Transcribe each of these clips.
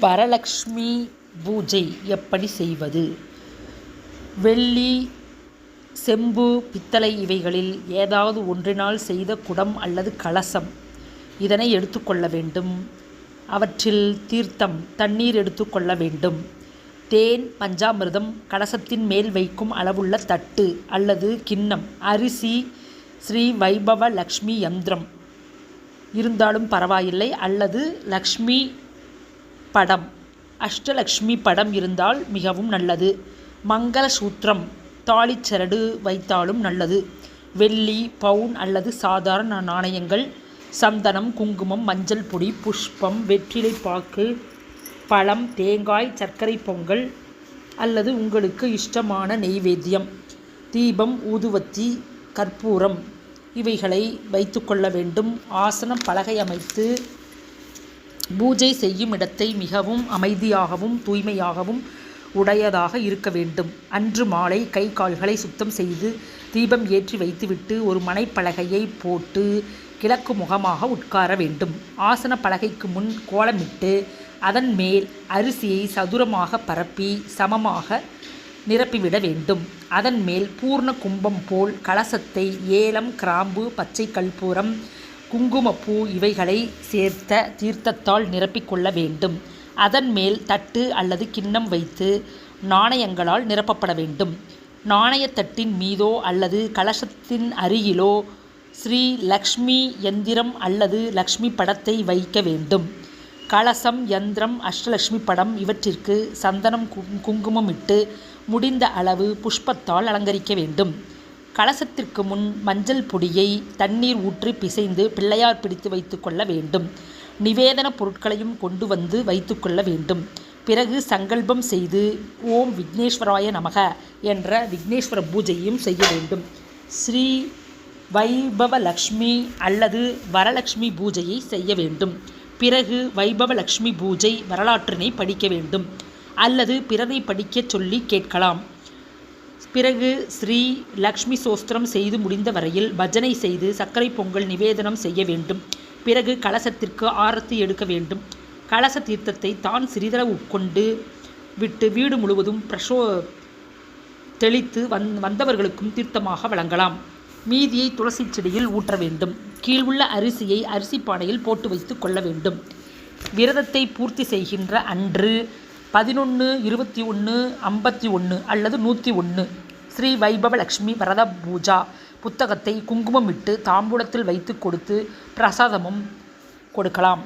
வரலக்ஷ்மி பூஜை எப்படி செய்வது? வெள்ளி செம்பு பித்தளை இவைகளில் ஏதாவது ஒன்றினால் செய்த குடம் அல்லது கலசம் இதனை எடுத்துக்கொள்ள வேண்டும். அவற்றில் தீர்த்தம் தண்ணீர் எடுத்துக்கொள்ள வேண்டும். தேன் பஞ்சாமிர்தம் கலசத்தின் மேல் வைக்கும் அளவுள்ள தட்டு அல்லது கிண்ணம் அரிசி ஸ்ரீ வைபவ லக்ஷ்மி யந்திரம். இருந்தாலும் பரவாயில்லை. அல்லது லக்ஷ்மி படம். அஷ்டலக்ஷ்மி படம் இருந்தால் மிகவும் நல்லது. மங்கள சூத்திரம் தாலிச்சரடு வைத்தாலும் நல்லது. வெள்ளி பவுன் அல்லது சாதாரண நாணயங்கள். சந்தனம் குங்குமம் மஞ்சள் பொடி புஷ்பம் வெற்றிலை பாக்கு பழம் தேங்காய் சர்க்கரை பொங்கல் அல்லது உங்களுக்கு இஷ்டமான நெய்வேத்தியம். தீபம் ஊதுவத்தி கற்பூரம். இவைகளை வைத்துக்கொள்ள வேண்டும். ஆசனம் பலகை அமைத்து பூஜை செய்யும் இடத்தை மிகவும் அமைதியாகவும் தூய்மையாகவும் உடையதாக இருக்க வேண்டும். அன்று மாலை கை கால்களை சுத்தம் செய்து தீபம் ஏற்றி வைத்துவிட்டு ஒரு மனைப்பலகையை போட்டு கிழக்கு முகமாக உட்கார வேண்டும். ஆசன பலகைக்கு முன் கோலமிட்டு அதன் மேல் அரிசியை சதுரமாக பரப்பி சமமாக நிரப்பிவிட வேண்டும். அதன் மேல் பூர்ண கும்பம் போல் கலசத்தை ஏலம் கிராம்பு பச்சை கற்பூரம் குங்குமப்பூ இவைகளை சேர்த்த தீர்த்தத்தால் நிரப்பிக்கொள்ள வேண்டும். அதன் மேல் தட்டு அல்லது கிண்ணம் வைத்து நாணயங்களால் நிரப்பப்பட வேண்டும். நாணயத்தட்டின் மீதோ அல்லது கலசத்தின் அருகிலோ ஸ்ரீ லக்ஷ்மி யந்திரம் அல்லது லக்ஷ்மி படத்தை வைக்க வேண்டும். கலசம் யந்திரம் அஷ்டலக்ஷ்மி படம் இவற்றிற்கு சந்தனம் குங்குமம் இட்டு முடிந்த அளவு புஷ்பத்தால் அலங்கரிக்க வேண்டும். கலசத்திற்கு முன் மஞ்சள் பொடியை தண்ணீர் ஊற்றி பிசைந்து பிள்ளையார் பிடித்து வைத்துக்கொள்ள வேண்டும். நிவேதன பொருட்களையும் கொண்டு வந்து வைத்துக்கொள்ள வேண்டும். பிறகு சங்கல்பம் செய்து ஓம் விக்னேஸ்வராய நமக என்ற விக்னேஸ்வர பூஜையும் செய்ய வேண்டும். ஸ்ரீ வைபவலக்ஷ்மி அல்லது வரலக்ஷ்மி பூஜையை செய்ய வேண்டும். பிறகு வைபவலக்ஷ்மி பூஜை வரலாற்றினை படிக்க வேண்டும். அல்லது பிறரை படிக்கச் சொல்லி கேட்கலாம். பிறகு ஸ்ரீ லக்ஷ்மி சோஸ்திரம் செய்து முடிந்த வரையில் பஜனை செய்து சர்க்கரை பொங்கல் நிவேதனம் செய்ய வேண்டும். பிறகு கலசத்திற்கு ஆரத்தி எடுக்க வேண்டும். கலச தீர்த்தத்தை தான் சிறிதளவு உட்கொண்டு விட்டு வீடு முழுவதும் பிரசோ தெளித்து வந் வந்தவர்களுக்கும் தீர்த்தமாக வழங்கலாம். மீதியை துளசி செடியில் ஊற்ற வேண்டும். கீழுள்ள அரிசியை அரிசி பானையில் போட்டு வைத்து கொள்ள வேண்டும். விரதத்தை பூர்த்தி செய்கின்ற அன்று பதினொன்று இருபத்தி ஒன்று ஐம்பத்தி ஒன்று அல்லது நூற்றி ஒன்று ஸ்ரீ வைபவ லக்ஷ்மி வரத பூஜா. புத்தகத்தை குங்குமம் இட்டு தாம்பூலத்தில் வைத்து கொடுத்து பிரசாதமும் கொடுக்கலாம்.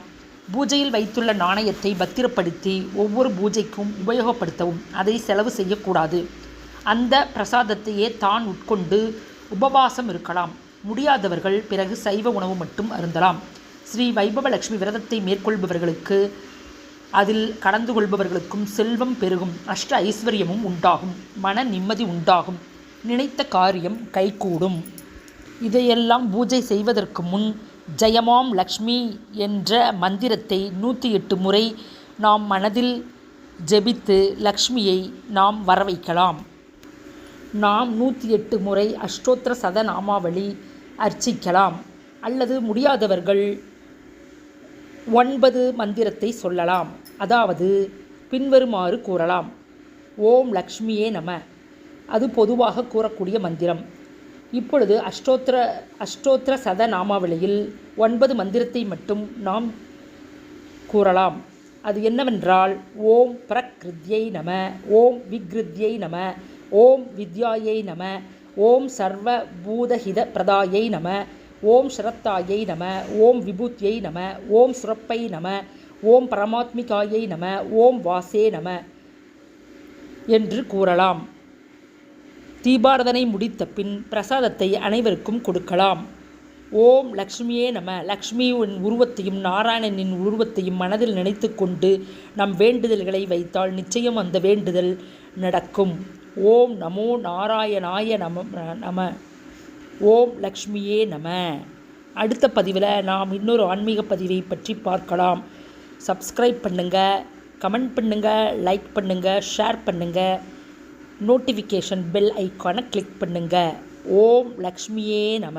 பூஜையில் வைத்துள்ள நாணயத்தை பத்திரப்படுத்தி ஒவ்வொரு பூஜைக்கும் உபயோகப்படுத்தவும் அதை செலவு செய்யக்கூடாது. அந்த பிரசாதத்தையே தான் உட்கொண்டு உபவாசம் இருக்கலாம். முடியாதவர்கள் பிறகு சைவ உணவு மட்டும் அருந்தலாம். ஸ்ரீ வைபவலட்சுமி விரதத்தை மேற்கொள்பவர்களுக்கு அதில் கலந்து கொள்பவர்களுக்கும் செல்வம் பெருகும் அஷ்ட ஐஸ்வர்யமும் உண்டாகும் மன நிம்மதி உண்டாகும் நினைத்த காரியம் கைகூடும். இதையெல்லாம் பூஜை செய்வதற்கு முன் ஜெயமாம் லக்ஷ்மி என்ற மந்திரத்தை நூற்றி எட்டு முறை நாம் மனதில் ஜெபித்து லக்ஷ்மியை நாம் வரவைக்கலாம். நாம் நூற்றி எட்டு முறை அஷ்டோத்திர சதநாமாவளி அர்ச்சிக்கலாம். அல்லது முடியாதவர்கள் ஒன்பது மந்திரத்தை சொல்லலாம். அதாவது பின்வருமாறு கூறலாம். ஓம் லக்ஷ்மியே நம. அது பொதுவாக கூறக்கூடிய மந்திரம். இப்பொழுது அஷ்டோத்திர அஷ்டோத்திர சத நாமாவளியில் ஒன்பது மந்திரத்தை மட்டும் நாம் கூறலாம். அது என்னவென்றால் ஓம் பிரக்ருத்யை நம ஓம் விக்ருத்யை நம ஓம் வித்யாயை நம ஓம் சர்வ பூதஹித பிரதாயை நம ஓம் ஸ்ரத்தாயை நம ஓம் விபூத்யை நம ஓம் சுரப்பை நம ஓம் பரமாத்மிகாயை நம ஓம் வாசே நம என்று கூறலாம். தீபாரதனை முடித்த பின் பிரசாதத்தை அனைவருக்கும் கொடுக்கலாம். ஓம் லக்ஷ்மியே நம லக்ஷ்மியின் உருவத்தையும் நாராயணனின் உருவத்தையும் மனதில் நினைத்து கொண்டு நம் வேண்டுதல்களை வைத்தால் நிச்சயம் அந்த வேண்டுதல் நடக்கும். ஓம் நமோ நாராயணாய நம நம ஓம் லக்ஷ்மியே நம. அடுத்த பதிவில் நாம் இன்னொரு ஆன்மீக பதிவை பற்றி பார்க்கலாம். சப்ஸ்கிரைப் பண்ணுங்கள் கமெண்ட் பண்ணுங்கள் லைக் பண்ணுங்கள் ஷேர் பண்ணுங்கள் நோட்டிஃபிகேஷன் பெல் ஐக்கானை கிளிக் பண்ணுங்கள் ஓம் லக்ஷ்மியே நம.